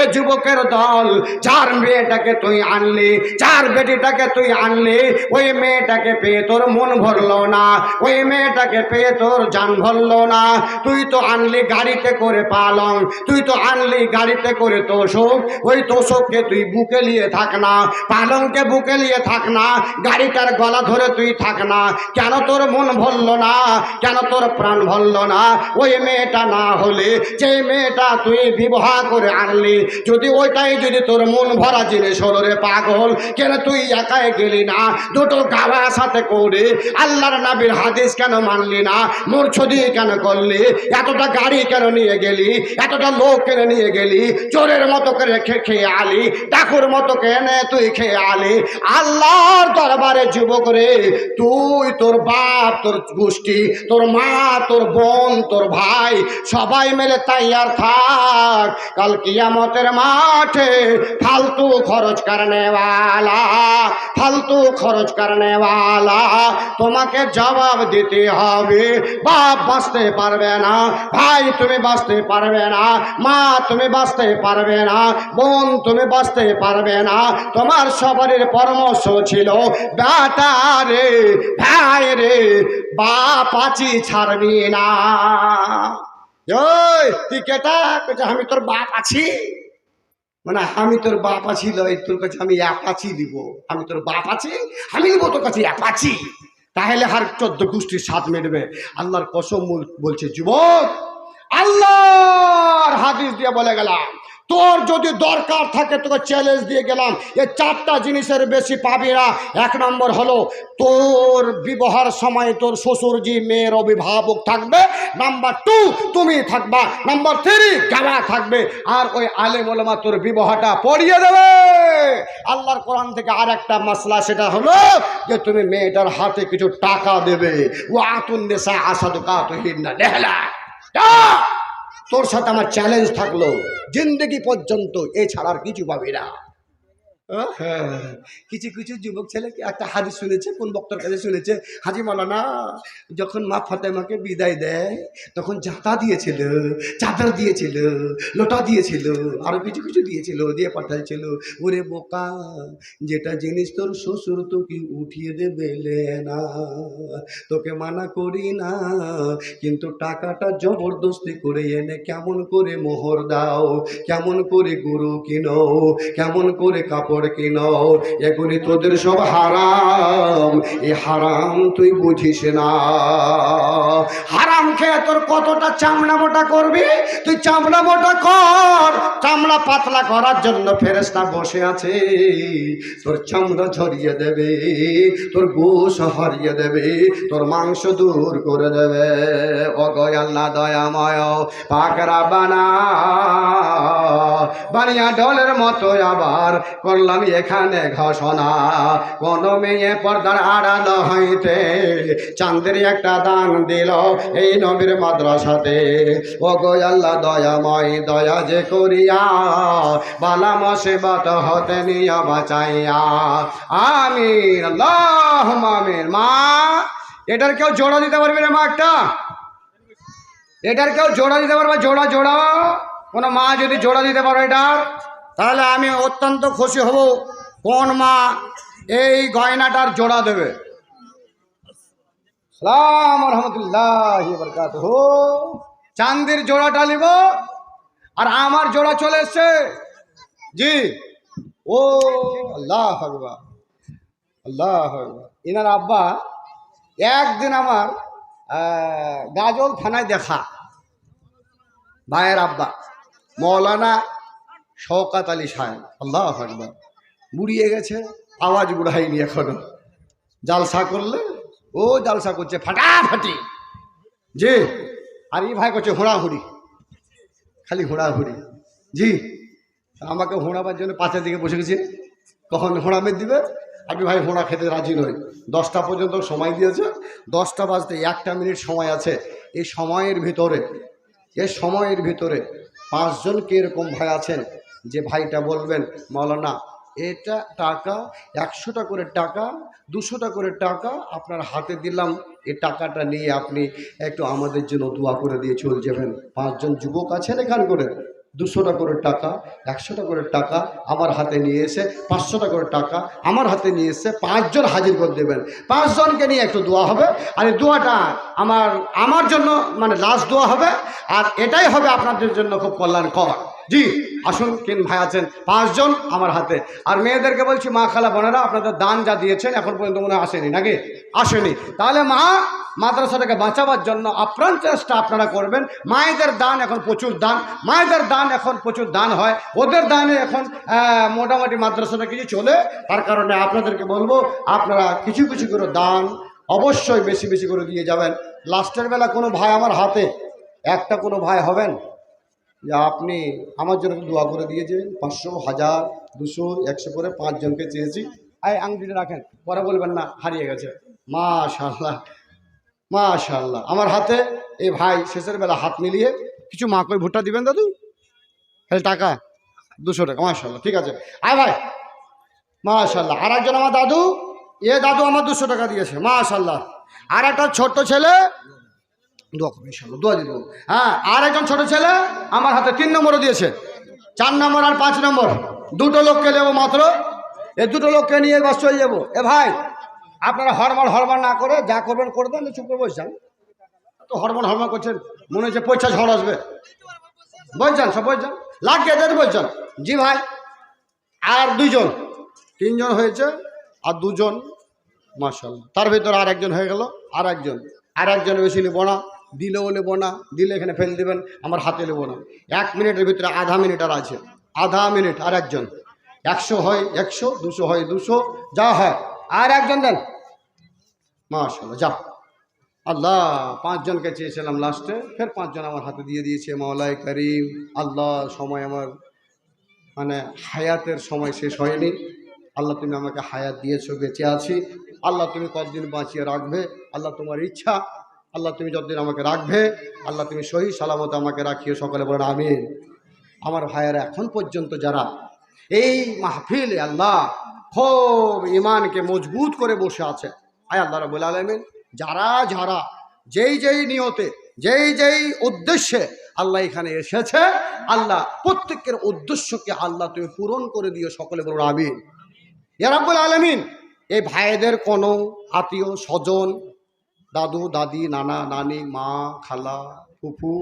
এ যুবকের দল চার মেয়েটাকে তুই আনলি চার বেটিটাকে তুই আনলি, ওই মেয়েটাকে পেয়ে তোর মন ভরলো না, ওই মেয়েটাকে পেয়ে তোর জান ভরলো না। তুই তো আনলি গাড়িতে করে পালং, তুই তো আনলি গাড়িতে করে তোষক, ওই তোষককে তুই বুকে নিয়ে থাক না, পালংকে বুকে নিয়ে থাক না, গাড়িটার গলা ধরে তুই থাক না। কেন তোর মন ভরল না? কেন তোর প্রাণ ভরল না? ওই মেয়েটা না হলে, যে মেয়েটা তুই বিবাহ করে আনলি যদি ওইটাই যদি তোর মন ভরা জিনিস হলো রে পাগল, কেন তুই একাই গেলি না? দুটো গাওয়া সাথে করে আল্লাহর নাবির হাদিস কেন মানলি না? মূর্ছদি কেন করলি? এতটা গাড়ি কেন নিয়ে গেলি? এতটা লোক কেন নিয়ে গেলি? চোরের মতো করে খেয়ে আলি, ডাকুর মতো কেনে তুই খেয়ে আলি? আল্লাহর দরবারে যুবক রে, তুই তোর বাপ, তোর গোষ্ঠী, তোর মা, তোর বোন, তোর ভাই, সবাই মিলে তৈয়ার থাক। কাল কেয়ামতের মাঠে ফালতু খরচ করনে ফালতু খরচ করনে তোমাকে জবাব দিতে হবে। বাপ বাঁচতে পারবে না, ভাই তুমি বাঁচতে পারবে না, মা তুমি বাঁচতে পারবে না, বোন তুমি বাঁচতে পারবে না। তোমার সবারের পরামর্শ ছিল, বেটা রে, ভাই রে, বাপ আছি ছাড়বি না। তুই কেটা? আমি তোর বাপ আছি। মানে আমি তোর বাপ আছি, লয়, তোর কাছে আমি এক অ্যাপাচি দিব। আমি তোর বাপ আছি, আমি দিব তোর কাছে এক আছি। তাহলে হার চোদ্দ গোষ্ঠীর স্বাদ মেটবে। আল্লাহর কসম বল- বলছে, যুবক, আল্লাহর হাদিস দিয়ে বলে গেলাম। তোর যদি দরকার থাকে, তোকে চ্যালেঞ্জ দিয়ে গেলাম। এই চারটা জিনিসের বেশি পাবি না। এক নম্বর হলো, তোর বিবাহের সময় তোর শ্বশুরজি, মেয়ের অভিভাবক থাকবে। নাম্বার টু তুমি থাকবা। নাম্বার থ্রি গাবা থাকবে। আর ওই আলেম ওলামা তোর বিবাহটা পড়িয়ে দেবে। আল্লাহর কোরআন থেকে আর একটা মশলা, সেটা হলো যে তুমি মেয়েটার হাতে কিছু টাকা দেবে। ও আতুন দেশা আসাদু কাতহিন না লেহলা তোর সাথে আমার চ্যালেঞ্জ থাকল জিন্দগি পর্যন্ত এছাড়া আর কিছু পাবি না। কিছু কিছু যুবক ছেলে একটা হাজি শুনেছে, কোন বক্তর কাছে শুনেছে? হাজি মালানা যখন মা ফাতেমাকে বিদায় দেয়, তখন জাতা দিয়েছিল, চাদর দিয়েছিল, লোটা দিয়েছিল, আরও কিছু কিছু দিয়েছিল, দিয়ে পাঠাইছিল। ওরে বোকা, যেটা জিনিস তোর শ্বশুর তোকে উঠিয়ে দেবে না, তোকে মানা করি না, কিন্তু টাকাটা জবরদস্তি করে এনে কেমন করে মোহর দাও, কেমন করে গরু কিনো, কেমন করে কাপড় কিনো এগুলি তোদের সব হারাম। এই হারাম, তুই বুঝিস না। হারাম খেয়ে তোর কতটা চামড়া মোটা করবি? তুই চামড়া মোটা কর। চামড়া পাতলা করার জন্য ফেরেস্তা বসে আছে। তোর চামড়া ঝরিয়ে দেবে, তোর গোশ হারিয়ে দেবে, তোর মাংস দূর করে দেবে। অগয় আল্লাহ দয়াময়, পাকরা বানা। বানিয়া ডলের মতো আবার করলাম এখানে ঘোষণা। কোন মেয়ে পর্দার আড়াল হইতে চাঁদের একটা দান দিল এই নবীর মাদ্রাসাতে। ও গো আল্লাহ দয়াময়, দয়া যে করিয়া, বালা মসিবত হতে নিয়া বাঁচাইয়া। আমিন আল্লাহ আমিন। মা, এটার কেউ জোড়া দিতে পারবে না মা একটা এটার কেউ জোড়া দিতে পারবে? জোড়া জোড়া। কোনো মা যদি জোড়া দিতে পারো এটার, তাহলে আমি অত্যন্ত খুশি হব। কোন মা এই গয়নাটার জোড়া দেবে। সালাম রহমতুল্লাহ হো চান্দির জোড়াটা নিব, আর আমার জোড়া চলে এসছে। জি। ও, আল্লাহ আকবার। আল্লাহ আকবার। ইনার আব্বা একদিন আমার গাজল থানায় দেখা। ভাইয়ের আব্বা, মৌলানা শওকাত আলী সাহেব। আল্লাহ আকবার। বুড়িয়ে গেছে। আওয়াজ বুড়াইনি এখনও। জালসা করলে, ও জালসা করছে, ফাটাফাটি। জি, আর এই ভাই করছে হোড়াহুড়ি। খালি হোড়াহুড়ি। জি, আমাকে হোঁড়াবার জন্য পাশের দিকে বসে গেছি। কখন হোঁড়া মেদ দিবে? আমি ভাই হোঁড়া খেতে রাজি নই। দশটা পর্যন্ত সময় দিয়েছে। দশটা বাজতে একটা মিনিট সময় আছে। এই সময়ের ভিতরে, এই সময়ের ভিতরে পাঁচজন কীরকম ভাই আছেন? যে ভাইটা বলবেন মৌলানা এটা টাকা, একশোটা করে টাকা, দুশোটা করে টাকা আপনার হাতে দিলাম। এই টাকাটা নিয়ে আপনি একটু আমাদের জন্য দোয়া করে দিয়ে চলে যাবেন। পাঁচজন যুবক আছেন এখান করে। দুশোটা করে টাকা, একশোটা করে টাকা আমার হাতে নিয়ে এসে, পাঁচশোটা করে টাকা আমার হাতে নিয়ে এসে পাঁচজন হাজির করে দেবেন। পাঁচজনকে নিয়ে একটু দোয়া হবে। আর এই দোয়াটা আমার আমার জন্য মানে লাস্ট দোয়া হবে। আর এটাই হবে আপনাদের জন্য খুব কল্যাণকর। জি। আসুন, কিন ভাই আছেন? পাঁচজন আমার হাতে। আর মেয়েদেরকে বলছি, মা খালা বোনেরা, আপনাদের দান যা দিয়েছেন, এখন পর্যন্ত মনে আসেনি, নাকি? আসেনি। তাহলে মা মাদ্রাসাটাকে বাঁচাবার জন্য আপ্রাণ চেষ্টা আপনারা করবেন। মায়েদের দান এখন প্রচুর দান। মায়েদের দান এখন প্রচুর দান হয়। ওদের দানে এখন মোটামুটি মাদ্রাসাটা কিছু চলে। তার কারণে আপনাদেরকে বলব, আপনারা কিছু কিছু করে দান অবশ্যই বেশি বেশি করে দিয়ে যাবেন। লাস্টের বেলা কোনো ভাই আমার হাতে, একটা কোনো ভাই হবেন? যে আপনি আমার জন্য দোয়া করে দিয়েছেন। পাঁচশো, হাজার, দুশো, একশো করে পাঁচজনকে চেয়েছি। আই আংটিটা রাখেন, পরে বলবেন না, হারিয়ে গেছে। মাশাল্লাহ মাশাল্লাহ আমার হাতে, এই ভাই শেষের বেলা হাত মিলিয়ে কিছু মা কই ভুট্টা দিবেন দাদু? হ্যাঁ টাকা? দুশো টাকা মাশাল্লাহ ঠিক আছে। আয় ভাই মাশাল্লাহ আর একজন আমার দাদু, এ দাদু আমার দুশো টাকা দিয়েছে মাশাল্লাহ আর একটা ছোট্ট ছেলে দোয়া করব ইনশাল্লাহ দোয়া দিয়ে দেবো হ্যাঁ আর একজন ছোট ছেলে আমার হাতে তিন নম্বরও দিয়েছে। চার নম্বর আর পাঁচ নম্বর। দুটো লোককে নেব মাত্র। এ দুটো লোককে নিয়ে বাস চলে যাব। এ ভাই, আপনারা হরমর হরমর না করে যা করবেন করে দেন, চুপ করে বসে যান। তো হরমর হরমর করছেন, মনে হচ্ছে পয়সা ঝড় আসবে। বলছেন সব বলছেন লাগিয়ে দেন বলছেন জি ভাই, আর দুইজন। তিনজন হয়েছে, আর দুজন মার্শাল্লাহ তার ভিতরে আর একজন হয়ে গেল, আর একজন। আর একজন বেশি নেব না। দিলেও নেব না, দিলে এখানে ফেল দেবেন, আমার হাতে নেব না। এক মিনিটের ভিতরে আধা মিনিট আর আছে। আধা মিনিট, আর একজন। একশো হয় একশো, দুশো হয় দুশো, যা হয়। আর একজন দেন। মার্শাল্লাহ যা। আল্লাহ পাঁচজনকে চেয়েছিলাম লাস্টে, ফের পাঁচজন আমার হাতে দিয়ে দিয়েছে মাওলাই করিম। আল্লাহ, সময় আমার মানে হায়াতের সময় শেষ হয়নি। আল্লাহ, তুমি আমাকে হায়াত দিয়েছ, বেঁচে আছি। আল্লাহ, তুমি কতদিন বাঁচিয়ে রাখবে? আল্লাহ, তোমার ইচ্ছা আল্লাহ তুমি যতদিন আমাকে রাখবে, আল্লাহ তুমি সহি সালামত আমাকে রাখিও সকলে বলেন, আমিন। আমার ভাইয়েরা এখন পর্যন্ত যারা এই মাহফিল আল্লাহ খুব ইমানকে মজবুত করে বসে আছে, আয় আল্লাহ রবুল আলমিন, যারা যারা যেই যেই নিয়তে, যেই যেই উদ্দেশ্যে আল্লাহ এখানে এসেছে, আল্লাহ প্রত্যেকের উদ্দেশ্যকে আল্লাহ তুমি পূরণ করে দিও সকলে বলুন, আমিন। ইয়ারাবুল আলমিন, এই ভাইদের কোনো আত্মীয় স্বজন দাদু, দাদি, নানা, নানি, মা, খালা, ফুফু,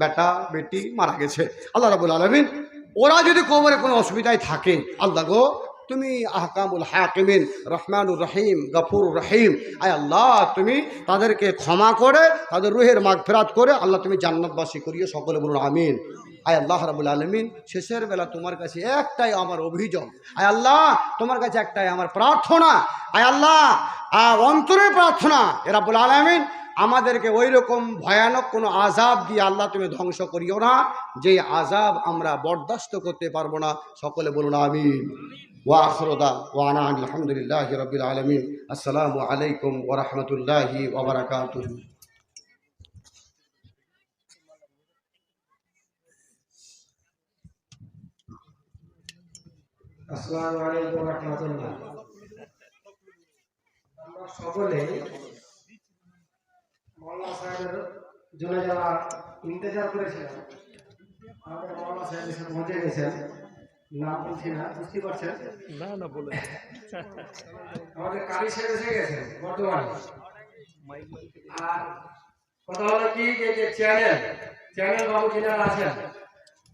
বেটা, বেটি মারা গেছে। আল্লাহ রাবুল আলমিন, ওরা যদি কোমরে কোনো অসুবিধায় থাকে, আল্লাহ গো তুমি আহকামুল হাকিমিন, রহমানুর রহিম গফুর রহিম। আয় আল্লাহ, তুমি তাদেরকে ক্ষমা করে, তাদের রুহের মাগ ফেরাত করে আল্লাহ তুমি জান্নাতবাসী করিয়ে সকলে বলুন, আমিন। আয় আল্লাহ রাবুল আলমিন, শেষের বেলা তোমার কাছে একটাই আমার অভিযোগ। আয় আল্লাহ, তোমার কাছে একটাই আমার প্রার্থনা। আয় আল্লাহ অন্তরের প্রার্থনা। রাবুল আলমিন, আমাদেরকে ওই রকম ভয়ানক কোনো আজাব দিয়ে আল্লাহ তুমি ধ্বংস করিও না। যে আজাব আমরা বরদাস্ত করতে পারব না, সকলে বলুন, আমিন। ওয়াখরদা ওয়ানা আলহামদুলিল্লাহ রবিল আলমিন আসসালামু আলাইকুম ওরহমতুল্লাহি ওবরাকাতুহ আসসালামু আলাইকুম রহমতুল্লাহ আমরা সকলে মৌলানা সাহেবের জন্য যারা ইন্তজার করেছিলাম। আমাদের মৌলানা সাহেব এসে পৌঁছে গেছেন। নাম বলছি না বুঝতে পারছেন? না না বলে আমাদের কারি সাহেব এসে গেছে বর্তমানে। আর কথা হলো কি যে চ্যানেল? চ্যানেল বাবু যিনারা আছেন?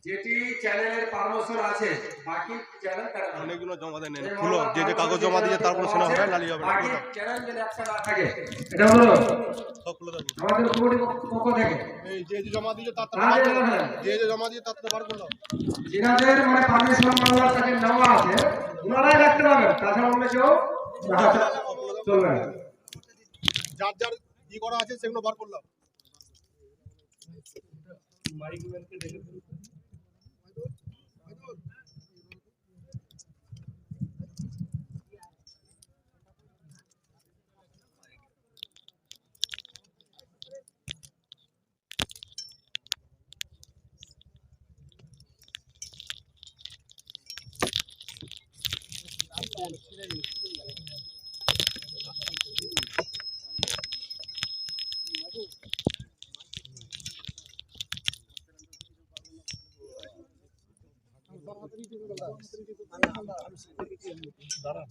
যেটি চ্যানেলের পারমিশন আছে বাকি চ্যানেল তারা অনেকগুলো জমা দেন খুলো যে যে কাগজ জমা দিয়ে তারপরে শোনা হবে নালি হবে বাকি চ্যানেল যেন একটা না থাকে। এটা হলো সব খুলে দেন আমাদের কমিটির পক্ষ থেকে। এই যে যে জমা দিয়ে তার হ্যাঁ, হ্যাঁ। যে যে জমা দিয়ে তার বার করল। যিনাদের মানে পারমিশন মামলার কাছে নেওয়া আছে ওনারাই রাখতে পারবেন তাছাড়া অন্য কেউ চলবে না। যার যার কি করা আছে সেগুলো বার করলাম দাঁড়ান